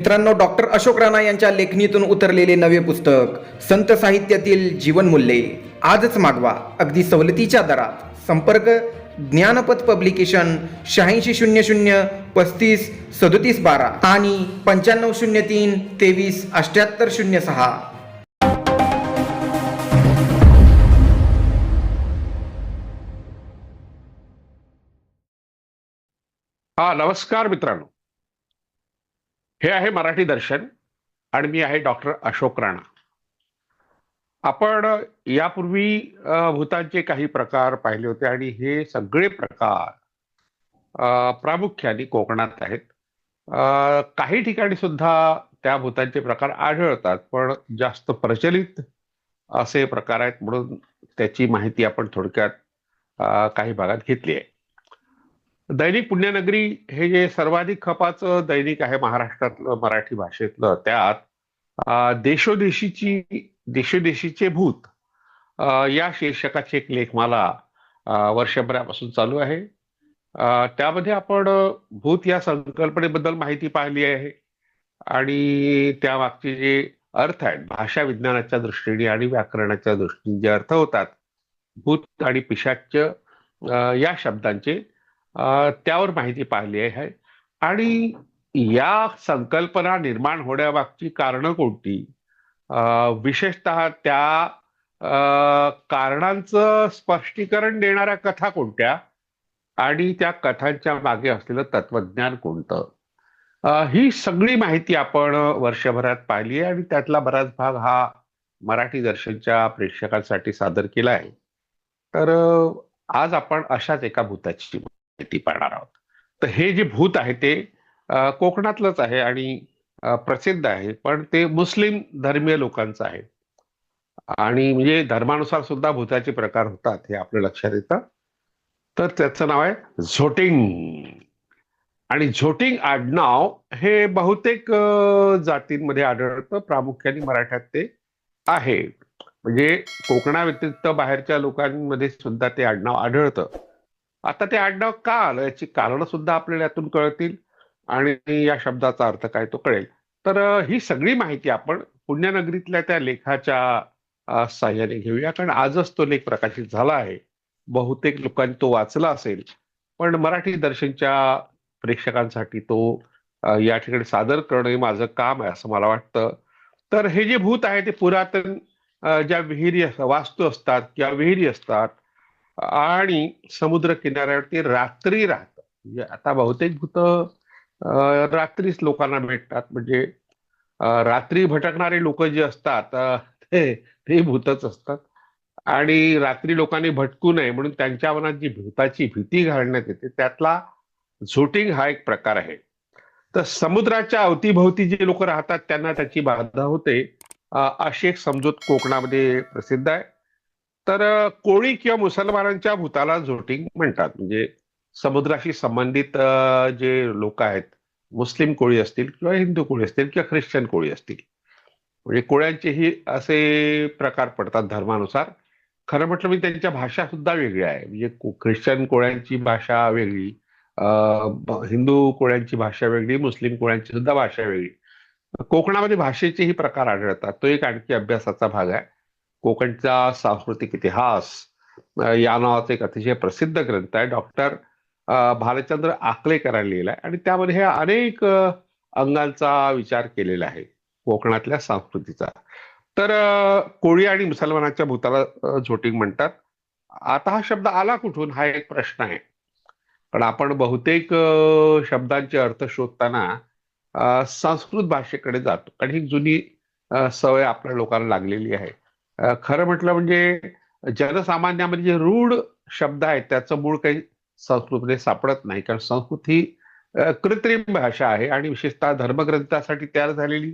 मित्रांनो डॉक्टर अशोक राणा यांच्या लेखणीतून उतरलेले नवे पुस्तक संत साहित्यातील जीवनमूल्ये आजच मागवा. अगदी सवलतीच्या दरात. संपर्क ज्ञानपथ पब्लिकेशन शहाऐंशी शून्य शून्य पस्तीस सदोतीस बारा आणि पंच्याण्णव शून्य तीन तेवीस अठ्याहत्तर शून्य सहा. हा नमस्कार मित्रांनो. हे आहे मराठी दर्शन आणि मी आहे डॉक्टर अशोक राणा. आपण यापूर्वी भूतांचे काही प्रकार पाहिले होते आणि हे सगळे प्रकार प्रामुख्याने कोकणात आहेत. काही ठिकाणी सुद्धा त्या भूतांचे प्रकार आढळतात पण जास्त प्रचलित असे प्रकार आहेत म्हणून त्याची माहिती आपण थोडक्यात काही भागात घेतली आहे. दैनिक पुण्यनगरी हे जे सर्वाधिक खपाचं दैनिक आहे महाराष्ट्रातलं मराठी भाषेतलं त्यात देशोदेशीची देशोदेशीचे भूत या शीर्षकाची एक लेखमाला मला वर्षभरापासून चालू आहे. त्यामध्ये आपण भूत या संकल्पनेबद्दल माहिती पाहिली आहे. आणि त्यामागचे जे अर्थ आहेत भाषा विज्ञानाच्या दृष्टीने आणि व्याकरणाच्या दृष्टीने जे अर्थ होतात भूत आणि पिशाच्य या शब्दांचे त्यावर माहिती पाहिली आहे. आणि या संकल्पना निर्माण होण्यामागची कारणं कोणती? विशेषत विशेषतः त्या कारणांचं स्पष्टीकरण देणाऱ्या कथा कोणत्या? आणि त्या कथांच्या मागे असलेलं तत्वज्ञान कोणतं? ही सगळी माहिती आपण वर्षभरात पाहिली आहे आणि त्यातला बराच भाग हा मराठी दर्शनच्या प्रेक्षकांसाठी सादर केला आहे. तर आज आपण अशाच एका भूताची माहिती पाहणार आहोत. तर हे जे भूत आहे ते कोकणातलंच आहे आणि प्रसिद्ध आहे पण ते मुस्लिम धर्मीय लोकांचं आहे. आणि म्हणजे धर्मानुसार सुद्धा भूताचे प्रकार होतात हे आपल्या लक्षात येतं. तर त्याचं नाव आहे झोटिंग. आणि झोटिंग आडनाव हे बहुतेक जातींमध्ये आढळतं. प्रामुख्याने मराठ्यात ते आहे. म्हणजे कोकणाव्यतिरिक्त बाहेरच्या लोकांमध्ये सुद्धा ते आडनाव आढळतं. आता ते आडनाव का आलं? याची कारण सुद्धा आपल्याला यातून कळतील. आणि या शब्दाचा अर्थ काय तो कळेल. तर ही सगळी माहिती आपण पुण्यनगरीतल्या त्या लेखाच्या साह्याने घेऊया. कारण आजच तो लेख प्रकाशित झाला आहे. बहुतेक लोकांनी तो वाचला असेल. पण मराठी दर्शनच्या प्रेक्षकांसाठी तो या ठिकाणी सादर करणं हे माझं काम आहे असं मला वाटतं. तर हे जे भूत आहे ते पुरातन ज्या विहिरी वास्तू असतात किंवा विहिरी असतात आणि समुद्र किनाऱ्यावरती रात्री राहतं. म्हणजे आता बहुतेक भूत रात्रीच लोकांना भेटतात. म्हणजे रात्री भटकणारे लोक जे असतात ते ते भूतच असतात. आणि रात्री लोकांनी भटकू नये म्हणून त्यांच्या मनात जी भूताची भीती घालण्यात येते त्यातला झोटिंग हा एक प्रकार आहे. तर समुद्राच्या अवतीभोवती जे लोक राहतात त्यांना त्याची बाधा होते. अशी एक समजूत कोकणामध्ये प्रसिद्ध आहे. तर कोळी किंवा मुसलमानांच्या भूताला झोटिंग म्हणतात. म्हणजे समुद्राशी संबंधित जे लोक आहेत मुस्लिम कोळी असतील किंवा हिंदू कोळी असतील किंवा ख्रिश्चन कोळी असतील. म्हणजे कोळ्यांचेही असे प्रकार पडतात धर्मानुसार. खरं म्हटलं मी त्यांच्या भाषा सुद्धा वेगळ्या आहे. म्हणजे ख्रिश्चन कोळ्यांची भाषा वेगळी हिंदू कोळ्यांची भाषा वेगळी मुस्लिम कोळ्यांची सुद्धा भाषा वेगळी. कोकणामध्ये भाषेचेही प्रकार आढळतात. तो एक आणखी अभ्यासाचा भाग आहे. कोकणचा सांस्कृतिक इतिहास या नावाचा एक अतिशय प्रसिद्ध ग्रंथ आहे. डॉक्टर भालचंद्र आकलेकरांनी लिहिला आहे आणि त्यामध्ये हे अनेक अंगांचा विचार केलेला आहे कोकणातल्या संस्कृतीचा. तर कोळी आणि मुसलमानाच्या भूताला झोटिंग म्हणतात. आता हा शब्द आला कुठून? हा एक प्रश्न आहे. पण आपण बहुतेक शब्दांचे अर्थ शोधताना संस्कृत भाषेकडे जातो. कारण ही जुनी सवय आपल्या लोकांना लागलेली आहे. खरं म्हटलं म्हणजे जनसामान्यामध्ये जे रूढ शब्द आहेत त्याचं मूळ काही संस्कृतमध्ये सापडत नाही. कारण संस्कृत ही कृत्रिम भाषा आहे आणि विशेषतः धर्मग्रंथासाठी तयार झालेली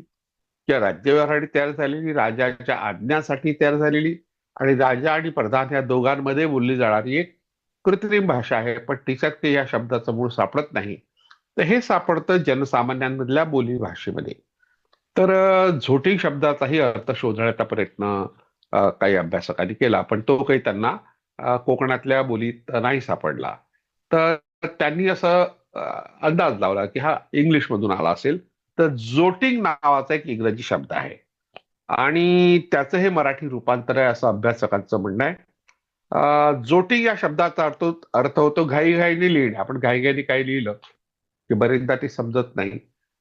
किंवा राज्यव्यवहारासाठी तयार झालेली राजाच्या आज्ञासाठी तयार झालेली आणि राजा आणि प्रधान या दोघांमध्ये बोलली जाणारी एक कृत्रिम भाषा आहे. पण तिच्यात ते या शब्दाचं मूळ सापडत नाही. तर हे सापडतं जनसामान्यांमधल्या बोली भाषेमध्ये. तर झोटिंग शब्दाचाही अर्थ शोधण्याचा प्रयत्न काही अभ्यासकांनी केला पण तो काही त्यांना कोकणातल्या बोलीत नाही सापडला. तर त्यांनी असं अंदाज लावला की हा इंग्लिश मधून आला असेल तर जोटिंग नावाचा एक इंग्रजी शब्द आहे. आणि त्याचं हे मराठी रूपांतर आहे असं अभ्यासकांचं म्हणणं आहे. जोटिंग या शब्दाचा अर्थ अर्थ होतो घाईघाईने लिहिणे. आपण घाईघाईने काही लिहिलं की बरेचदा ते समजत नाही.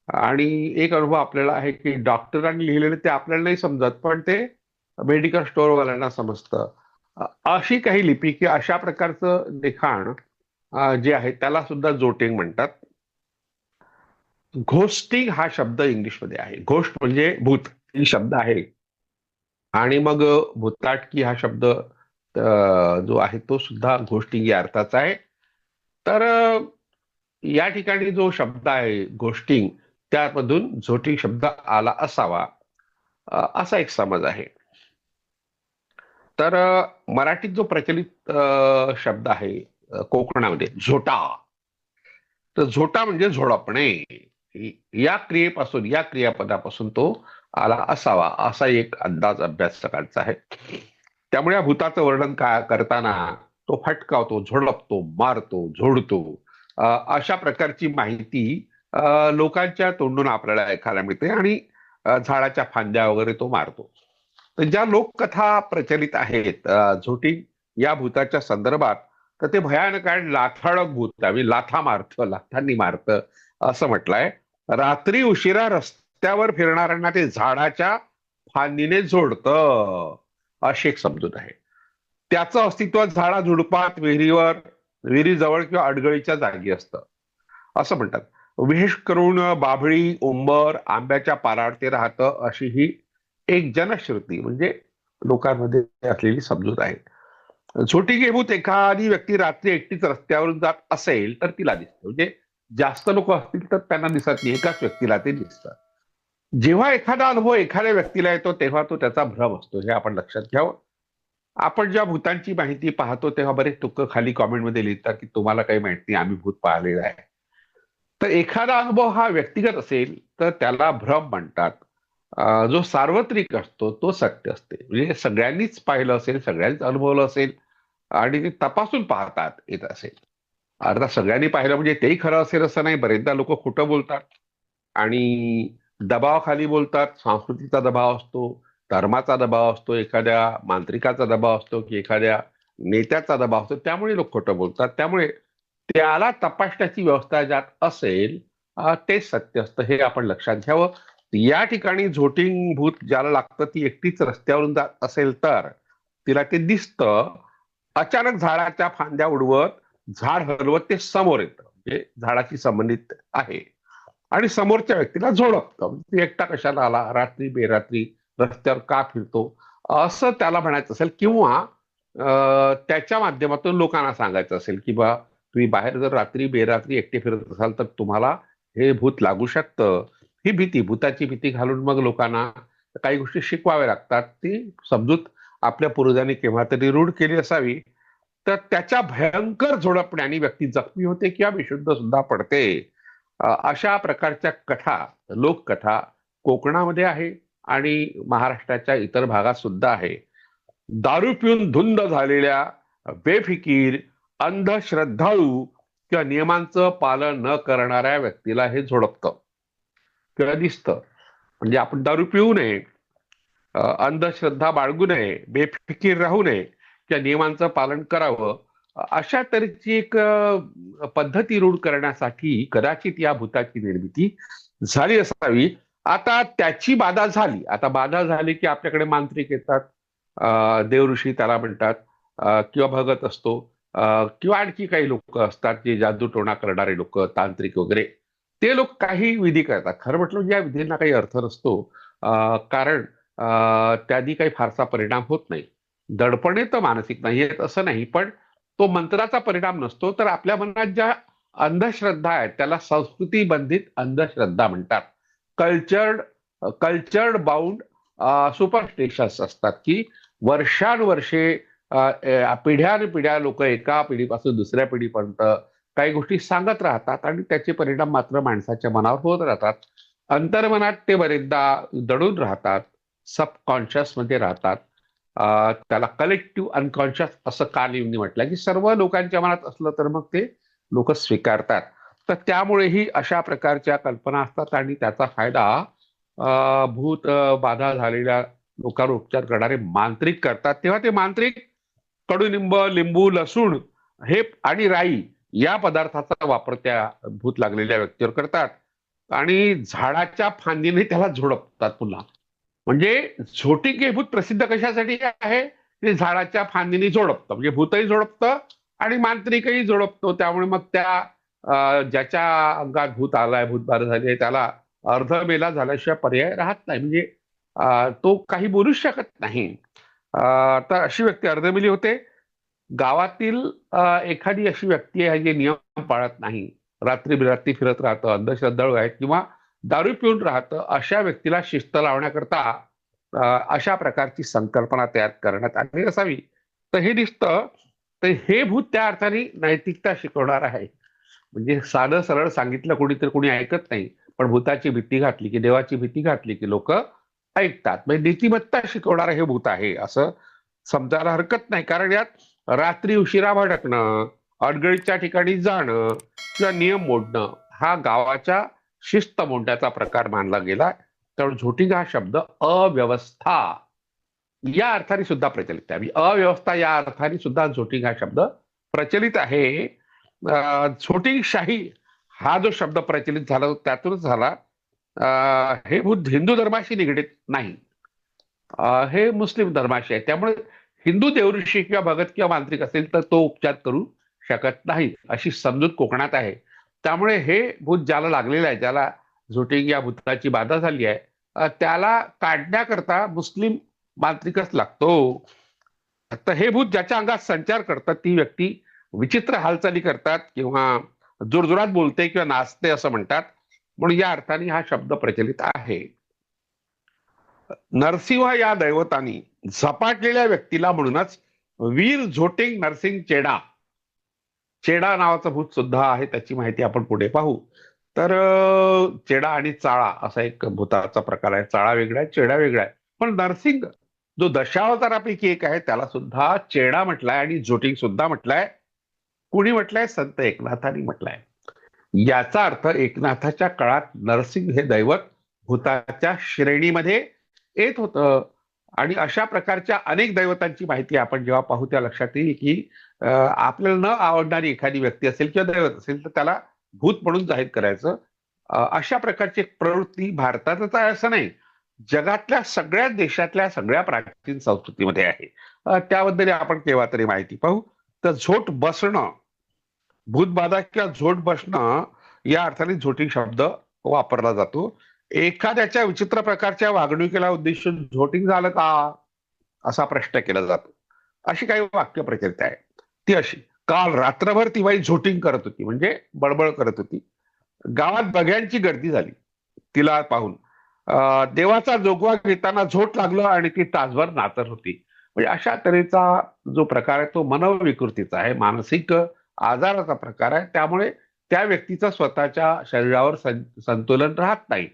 आणि एक अनुभव आपल्याला आहे की डॉक्टरांनी लिहिलेलं ते आपल्याला नाही समजत पण ते मेडिकल स्टोअरवाल्यांना समजतं. अशी काही लिपी की अशा प्रकारचं लिखाण जे आहे त्याला सुद्धा जोटिंग म्हणतात. घोस्टिंग हा शब्द इंग्लिशमध्ये आहे. घोस्ट म्हणजे भूत ही शब्द आहे. आणि मग भूताटकी हा शब्द जो आहे तो सुद्धा घोष्टिंग या अर्थाचा आहे. तर या ठिकाणी जो शब्द आहे घोष्टिंग त्यामधून झोटिंग शब्द आला असावा. असा एक समज आहे. तर मराठीत जो प्रचलित शब्द आहे कोकणामध्ये झोटा. तर झोटा म्हणजे झोडपणे. या क्रियेपासून या क्रियापदापासून तो आला असावा असा एक अंदाज अभ्यासकांचा आहे. त्यामुळे या भूताचं वर्णन का करताना तो फटकावतो झोडपतो मारतो झोडतो अशा प्रकारची माहिती लोकांच्या तोंडून आपल्याला ऐकायला मिळते आणि झाडाच्या फांद्या वगैरे तो मारतो. तर ज्या लोककथा प्रचलित आहेत झोटी या भूताच्या संदर्भात तर ते भयानक आहे लाथाडक भूत आम्ही लाथा मारतं लाथांनी मारतं असं म्हटलंय. रात्री उशिरा रस्त्यावर फिरणाऱ्यांना ते झाडाच्या फांदीने जोडतं अशी एक समजूत आहे. त्याचं अस्तित्व झाडा झुडपात विहिरीवर विहिरीजवळ किंवा अडगळीच्या जागी असतं. असं म्हणतात. विशेष करून बाभळी उंबर आंब्याच्या पारावर ते राहतं अशी ही एक जनश्रुती म्हणजे लोकांमध्ये असलेली समजूत आहे. छोटी गेबूत एखादी व्यक्ती रात्री एकटीच रस्त्यावरून जात असेल तर तिला दिसते. म्हणजे जास्त लोक असतील तर त्यांना दिसत नाही एकाच व्यक्तीला ते दिसतात. जेव्हा एखादा अनुभव एखाद्या व्यक्तीला येतो तेव्हा तो त्याचा भ्रम असतो. हे आपण लक्षात घ्यावं. आपण ज्या भूतांची माहिती पाहतो तेव्हा बरेच तुक्क खाली कॉमेंटमध्ये लिहितात की तुम्हाला काही माहीत नाही आम्ही भूत पाहिलेला आहे. तर एखादा अनुभव हा व्यक्तिगत असेल तर त्याला भ्रम म्हणतात. जो सार्वत्रिक असतो तो सत्य असते. म्हणजे सगळ्यांनीच पाहिलं असेल सगळ्यांनीच अनुभवलं असेल आणि ते तपासून पाहतात येत असेल. अर्थात सगळ्यांनी पाहिलं म्हणजे तेही खरं असेल असं नाही. बरेचदा लोक खोटं बोलतात आणि दबावाखाली बोलतात. सांस्कृतिकचा दबाव असतो धर्माचा दबाव असतो एखाद्या मांत्रिकाचा दबाव असतो की एखाद्या नेत्याचा दबाव असतो. त्यामुळे लोक खोटं बोलतात. त्यामुळे त्याला तपासण्याची व्यवस्था ज्यात असेल ते तेच सत्य असतं हे आपण लक्षात घ्यावं. या ठिकाणी झोटिंग भूत ज्याला लागतं ती एकटीच रस्त्यावरून जात असेल तर तिला ते दिसतं अचानक झाडाच्या फांद्या उडवत झाड हलवत ते समोर येतं. म्हणजे झाडाशी संबंधित आहे. आणि समोरच्या व्यक्तीला झोडपतं. म्हणजे ती एकटा कशाला आला? रात्री बेरात्री रस्त्यावर का फिरतो? असं त्याला म्हणायचं असेल किंवा त्याच्या माध्यमातून लोकांना सांगायचं असेल की बा तुम्ही बाहेर जर रात्री बेरात्री एकटे फिरत असाल तर तुम्हाला हे भूत लागू शकतं. ही भीती भूताची भीती घालून मग लोकांना काही गोष्टी शिकवाव्या लागतात. ती समजूत आपल्या पूर्वजांनी केव्हा तरी रूढ केली असावी. तर त्याच्या भयंकर झोडपण्याने व्यक्ती जखमी होते किंवा विशुद्ध सुद्धा पडते. अशा प्रकारच्या कथा लोककथा कोकणामध्ये आहे आणि महाराष्ट्राच्या इतर भागात सुद्धा आहे. दारू पिऊन धुंद झालेल्या बेफिकीर अंधश्रद्धाळू किंवा नियमांचं पालन न करणाऱ्या व्यक्तीला हे झोडपतं. किंवा दिसतं. म्हणजे आपण दारू पिऊ नये अंधश्रद्धा बाळगू नये बेफिकीर राहू नये किंवा नियमांचं पालन करावं. अशा तऱ्हेची एक पद्धती रूढ करण्यासाठी कदाचित या भूताची निर्मिती झाली असावी. आता त्याची बाधा झाली. आता बाधा झाली की आपल्याकडे मांत्रिक येतात. देवऋषी त्याला म्हणतात किंवा भगत असतो. किंवा आणखी काही लोक असतात जे जादूटोणा करणारे लोक तांत्रिक वगैरे. ते लोक काही विधी करतात. खरं म्हटलं म्हणजे या विधींना काही अर्थ नसतो. कारण त्यांनी काही फारसा परिणाम होत नाही. दडपणे तर मानसिक नाही आहेत असं नाही पण तो मंत्राचा परिणाम नसतो. तर आपल्या मनात ज्या अंधश्रद्धा आहेत त्याला संस्कृती बंधित अंधश्रद्धा म्हणतात. कल्चर्ड कल्चर्ड बाउंड सुपरस्टिशन्स असतात की वर्षानुवर्षे अ, पिढ्यानपिढ्या लोक एका पिढीपासून दुसऱ्या पिढीपर्यंत काही गोष्टी सांगत राहतात आणि त्याचे परिणाम मात्र माणसाच्या मनावर होत राहतात. अंतर्मनात ते बरेचदा दडून राहतात सबकॉन्शियसमध्ये राहतात. त्याला कलेक्टिव्ह अनकॉन्शियस असं का नेहमी म्हटलं? की सर्व लोकांच्या मनात असलं तर मग ते लोक स्वीकारतात. तर त्यामुळेही अशा प्रकारच्या कल्पना असतात आणि त्याचा फायदा भूत बाधा झालेल्या लोकांवर उपचार करणारे मांत्रिक करतात. तेव्हा ते मांत्रिक कडुनिंब लिंबू लसूण हे आणि राई या पदार्थाचा वापर त्या भूत लागलेल्या व्यक्तीवर करतात. आणि झाडाच्या फांदीने त्याला झोडपतात पुन्हा. म्हणजे झोटिंग हे भूत प्रसिद्ध कशासाठी आहे? ते झाडाच्या फांदीने झोडपतं. म्हणजे भूतही झोडपतं आणि मांत्रिकही झोडपतो. त्यामुळे मग त्या ज्याच्या अंगात भूत आलाय भूत झाली आहे त्याला अर्धमेला झाल्याशिवाय पर्याय राहत नाही. म्हणजे तो काही बोलूच शकत नाही. तर अशी व्यक्ती अर्धमेली होते. गावातील एखादी अशी व्यक्ती आहे जी नियम पाळत नाही. रात्री बिरात्री फिरत राहतं अंधश्रद्धाळू आहेत किंवा दारू पिऊन राहतं अशा व्यक्तीला शिस्त लावण्याकरता अशा प्रकारची संकल्पना तयार करण्यात आली असावी. तर हे दिसतं तर हे भूत त्या अर्थाने नैतिकता शिकवणार आहे. म्हणजे साधं सरळ सांगितलं कोणी तर कोणी ऐकत नाही पण भूताची भीती घातली की देवाची भीती घातली की लोक ऐकतात. म्हणजे नीतिमत्ता शिकवणारं हे भूत आहे असं समजायला हरकत नाही. कारण यात रात्री उशिरा भटकणं अडगळीच्या ठिकाणी जाणं किंवा नियम मोडणं हा गावाच्या शिस्त मोडण्याचा प्रकार मानला गेला. त्यामुळे झोटिंग हा शब्द अव्यवस्था या अर्थाने सुद्धा प्रचलित आहे. म्हणजे अव्यवस्था या अर्थाने सुद्धा झोटिंग हा शब्द प्रचलित आहे. अं, झोटिंगशाही हा जो शब्द प्रचलित झाला त्यातूनच झाला. अं, हे हिंदू धर्माशी निगडीत नाही. हे मुस्लिम धर्माशी आहे. त्यामुळे हिंदू देवऋषी किंवा भगत किंवा मांत्रिक असेल तर तो उपचार करू शकत नाही अशी समजूत कोकणात आहे. त्यामुळे हे भूत ज्याला लागलेलं आहे ज्याला झोटिंग या भूताची बाधा झाली आहे त्याला काढण्याकरता मुस्लिम मांत्रिकच लागतो. तर हे भूत ज्याच्या अंगात संचार करतात ती व्यक्ती विचित्र हालचाली करतात किंवा जोरजोरात बोलते किंवा नाचते असं म्हणतात. म्हणून या अर्थाने हा शब्द प्रचलित आहे. नरसिंह या दैवतानी झपाटलेल्या व्यक्तीला म्हणूनच वीर झोटिंग नरसिंग चेडा. चेडा नावाचा भूत सुद्धा आहे त्याची माहिती आपण पुढे पाहू. तर चेडा आणि चाळा असा एक भूताचा प्रकार आहे. चाळा वेगळा आहे चेडा वेगळा आहे. पण नरसिंग जो दशावतारापैकी एक आहे त्याला सुद्धा चेडा म्हटलाय आणि झोटिंग सुद्धा म्हटलाय. कुणी म्हटलंय? संत एकनाथांनी म्हटलंय. याचा अर्थ एकनाथाच्या काळात नरसिंग हे दैवत भूताच्या श्रेणीमध्ये येत होतं. आणि अशा प्रकारच्या अनेक दैवतांची माहिती आपण जेव्हा पाहू त्या लक्षात येईल की आपल्याला न आवडणारी एखादी व्यक्ती असेल किंवा दैवत असेल तर त्याला भूत म्हणून जाहीर करायचं. अशा प्रकारची प्रवृत्ती भारतातच आहे असं नाही. जगातल्या सगळ्या देशातल्या सगळ्या प्राचीन संस्कृतीमध्ये आहे. त्याबद्दल आपण केव्हा तरी माहिती पाहू. तर झोट बसणं भूतबाधा किंवा झोट बसणं या अर्थाने झोटिंग शब्द वापरला जातो. एखाद्याच्या विचित्र प्रकारच्या वागणुकीला उद्देशून झोटिंग झालं का? असा प्रश्न केला जातो. अशी काही वाक्य प्रचलित आहे. ती अशी काल रात्रभर ती बाई झोटिंग करत होती म्हणजे बडबड करत होती. गावात बघ्यांची गर्दी झाली. तिला पाहून देवाचा जोगवा घेताना झोट लागलं आणि ती तासभर नाचत होती. म्हणजे अशा तऱ्हेचा जो प्रकार आहे तो मनोविकृतीचा आहे. मानसिक आजाराचा प्रकार आहे. त्यामुळे त्या व्यक्तीचं स्वतःच्या शरीरावर सं- संतुलन राहत नाही.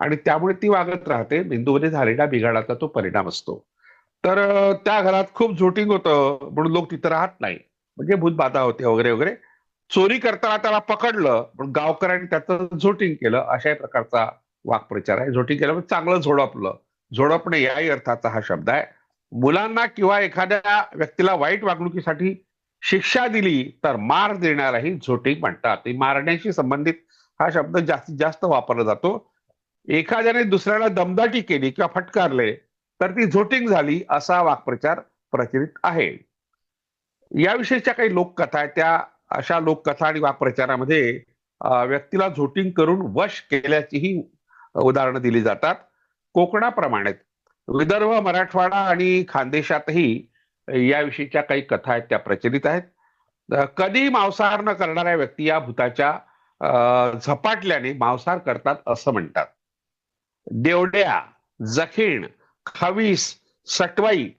आणि त्यामुळे ती वागत राहते. मेंदूमध्ये झालेला बिघाडाचा तो परिणाम असतो. तर त्या घरात खूप झोटिंग होतं म्हणून लोक तिथं राहत नाही. म्हणजे भूतबाधा होते वगैरे वगैरे. चोरी करताना त्याला पकडलं पण गावकऱ्यांनी त्याचं झोटिंग केलं अशा प्रकारचा वाक्प्रचार आहे. झोटिंग केलं म्हणजे चांगलं झोडपलं. झोडपणे याही अर्थाचा हा शब्द आहे. मुलांना किंवा एखाद्या व्यक्तीला वाईट वागणुकीसाठी शिक्षा दिली तर मार देणाराही झोटिंग म्हणतात. ते मारण्याशी संबंधित हा शब्द जास्तीत जास्त वापरला जातो. एखाद्याने दुसऱ्याला दमदाटी केली किंवा फटकारले तर ती झोटिंग झाली असा वाक्प्रचार प्रचलित आहे. याविषयीच्या काही लोककथा आहेत. त्या अशा लोककथा आणि वाक्प्रचारामध्ये व्यक्तीला झोटिंग करून वश केल्याचीही उदाहरणं दिली जातात. कोकणाप्रमाणे विदर्भ मराठवाडा आणि खानदेशातही याविषयीच्या काही कथा आहेत त्या प्रचलित आहेत. कधी मांसाहार न करणाऱ्या व्यक्ती या भूताच्या अं, झपाटल्याने मांसाहार करतात असं म्हणतात. देवड्या जखीण खवीस सटवाई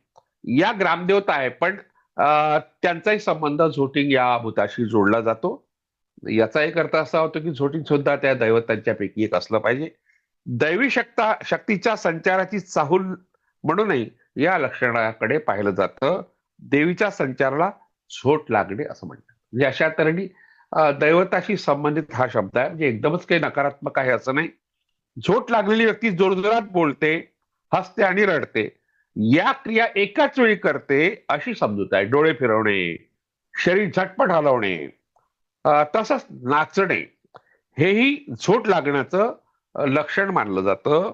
या ग्रामदेवता आहे. पण अं, त्यांचाही संबंध झोटिंग या भूताशी जोडला जातो. याचा एक अर्थ असा होतो की झोटिंग सुद्धा त्या दैवतांच्या पैकी एक असलं पाहिजे. दैवी शक्ता शक्तीच्या संचाराची चाहूल म्हणूनही या लक्षणाकडे पाहिलं जातं. देवीच्या संचाराला झोट लागणे असं म्हणतात. म्हणजे अशा तऱ्हेने दैवताशी संबंधित हा शब्द आहे. म्हणजे एकदमच काही नकारात्मक आहे असं नाही. झोट लागलेली व्यक्ती जोरजोरात बोलते हसते आणि रडते. या क्रिया एकाच वेळी करते अशी समजूत आहे. डोळे फिरवणे शरीर झटपट हलवणे तसंच नाचणे. हेही झोट लागण्याचं लक्षण मानलं जातं.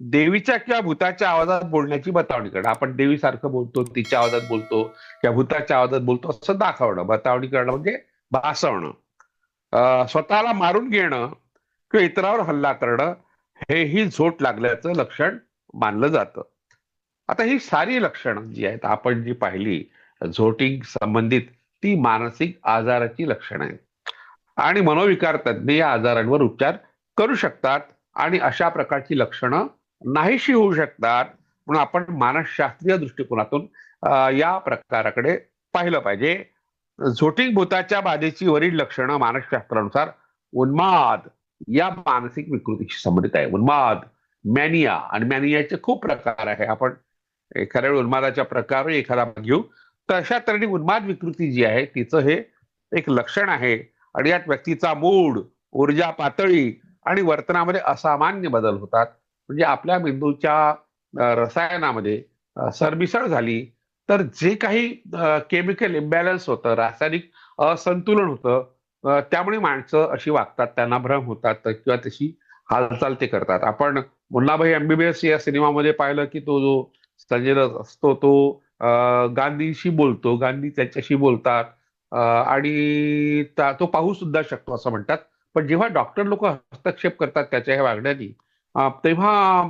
देवीच्या किंवा भूताच्या आवाजात बोलण्याची बतावणी करणं. आपण देवीसारखं बोलतो तिच्या आवाजात बोलतो किंवा भूताच्या आवाजात बोलतो असं दाखवणं. बतावणी करणं म्हणजे भासवणं. स्वतःला मारून घेणं किंवा इतरावर हल्ला करणं हेही झोट लागल्याचं लक्षण मानलं जातं. आता ही सारी लक्षणं जी आहेत आपण जी पाहिली झोटिंग संबंधित ती मानसिक आजाराची लक्षणं आहेत. आणि मनोविकार तज्ज्ञ या आजारांवर उपचार करू शकतात आणि अशा प्रकारची लक्षणं नाहीशी होऊ शकतात म्हणून आपण मानसशास्त्रीय दृष्टिकोनातून या प्रकाराकडे पाहिलं पाहिजे. झोटिंग भूताच्या बाधेची वरील लक्षणं मानसशास्त्रानुसार उन्माद या मानसिक विकृतीशी संबंधित आहे. उन्माद मॅनिया आणि मॅनियाचे खूप प्रकार आहे. आपण एखाद्या वेळी उन्मादाच्या प्रकार एखादा भाग घेऊ तर अशा तऱ्हेने उन्माद विकृती जी आहे तिचं हे एक लक्षण आहे. आणि यात व्यक्तीचा मूड ऊर्जा पातळी आणि वर्तनामध्ये असामान्य बदल होतात. म्हणजे आपल्या मेंदूच्या रसायनामध्ये सरमिसळ झाली तर जे काही केमिकल इम्बॅलन्स होतं रासायनिक असंतुलन होतं त्यामुळे माणसं अशी वागतात त्यांना भ्रम होतात किंवा तशी हालचाल ते करतात. आपण मुन्नाभाई एमबीबीएस या सिनेमामध्ये पाहिलं की तो जो संजय दत्त असतो तो गांधीशी बोलतो. गांधी त्याच्याशी बोलतात. आणि तो पाहू सुद्धा शकतो असं म्हणतात. पण जेव्हा डॉक्टर लोक हस्तक्षेप करतात त्याच्या ह्या वागण्यानी तेव्हा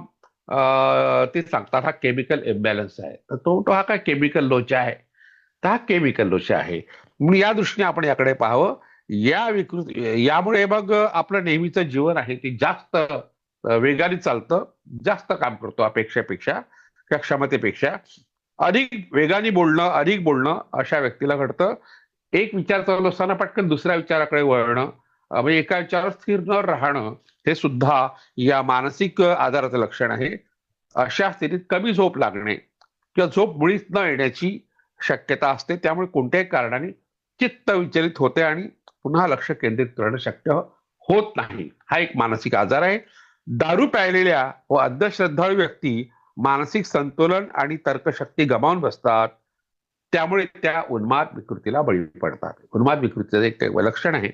ते सांगतात हा केमिकल इम्बॅलन्स आहे. तर तो तो हा काय केमिकल लोचा आहे? तर हा केमिकल लोचा आहे. म्हणून या दृष्टीने आपण याकडे पाहावं. या विकृती यामुळे मग आपलं नेहमीचं जीवन आहे ते जास्त वेगाने चालतं जास्त काम करतो अपेक्षेपेक्षा किंवा क्षमतेपेक्षा. अधिक वेगाने बोलणं अधिक बोलणं अशा व्यक्तीला घडतं. एक विचार चालू असताना पटकन दुसऱ्या विचाराकडे वळणं म्हणजे एका विचारावर स्थिर न राहणं हे सुद्धा या मानसिक आजाराचं लक्षण आहे. अशा स्थितीत कमी झोप लागणे किंवा झोप मुळीच न येण्याची शक्यता असते. त्यामुळे कोणत्याही कारणाने चित्त विचलित होते आणि पुन्हा लक्ष केंद्रित करणं शक्य होत नाही. हा एक मानसिक आजार आहे. दारू प्यायलेल्या व अंधश्रद्धाळू व्यक्ती मानसिक संतुलन आणि तर्कशक्ती गमावून बसतात. त्यामुळे त्या उन्माद विकृतीला बळी पडतात. उन्माद विकृतीचं एक लक्षण आहे.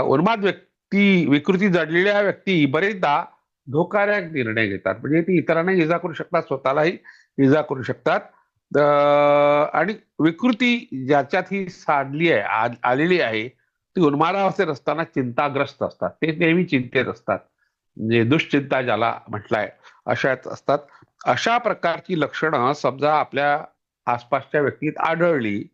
उन्माद व्यक्ती विकृती जडलेल्या व्यक्ती बरेचदा धोकादायक निर्णय घेतात. म्हणजे ती इतरांना इजा करू शकतात स्वतःलाही इजा करू शकतात. आणि विकृती ज्याच्यात ही साधली आहे आलेली आहे ती उन्मादावस्थेत असताना चिंताग्रस्त असतात. ते नेहमी चिंतेत असतात. म्हणजे दुश्चिंता ज्याला म्हटलाय अशाच असतात. अशा प्रकारची लक्षणं समजा आपल्या आसपासच्या व्यक्तीत आढळली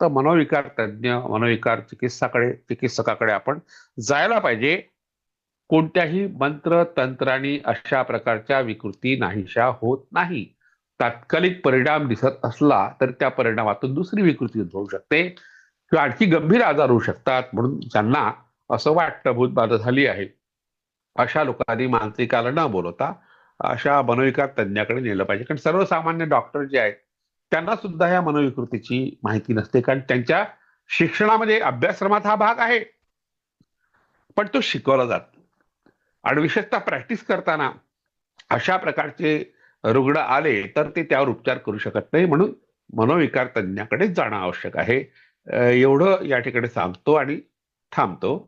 तर मनोविकार तज्ज्ञ मनोविकार चिकित्साकडे चिकित्सकाकडे आपण जायला पाहिजे. कोणत्याही मंत्र तंत्राने अशा प्रकारच्या विकृती नाहीशा होत नाही. तात्कालिक परिणाम दिसत असला तर त्या परिणामातून दुसरी विकृती उद्भवू शकते. किंवा आणखी गंभीर आजार होऊ शकतात म्हणून ज्यांना असं वाटतं भूतबाधा झाली आहे अशा लोकांनी मानसिकाला न बोलवता अशा मनोविकार तज्ज्ञाकडे नेलं पाहिजे. कारण सर्वसामान्य डॉक्टर जे आहेत त्यांना सुद्धा या मनोविकृतीची माहिती नसते. कारण त्यांच्या शिक्षणामध्ये अभ्यासक्रमात हा भाग आहे. पण तो शिकवला जात आणि विशेषतः प्रॅक्टिस करताना अशा प्रकारचे रुग्ण आले तर ते त्यावर उपचार करू शकत नाही. म्हणून मनोविकार तज्ज्ञाकडे जाणं आवश्यक आहे. एवढं या ठिकाणी सांगतो आणि थांबतो.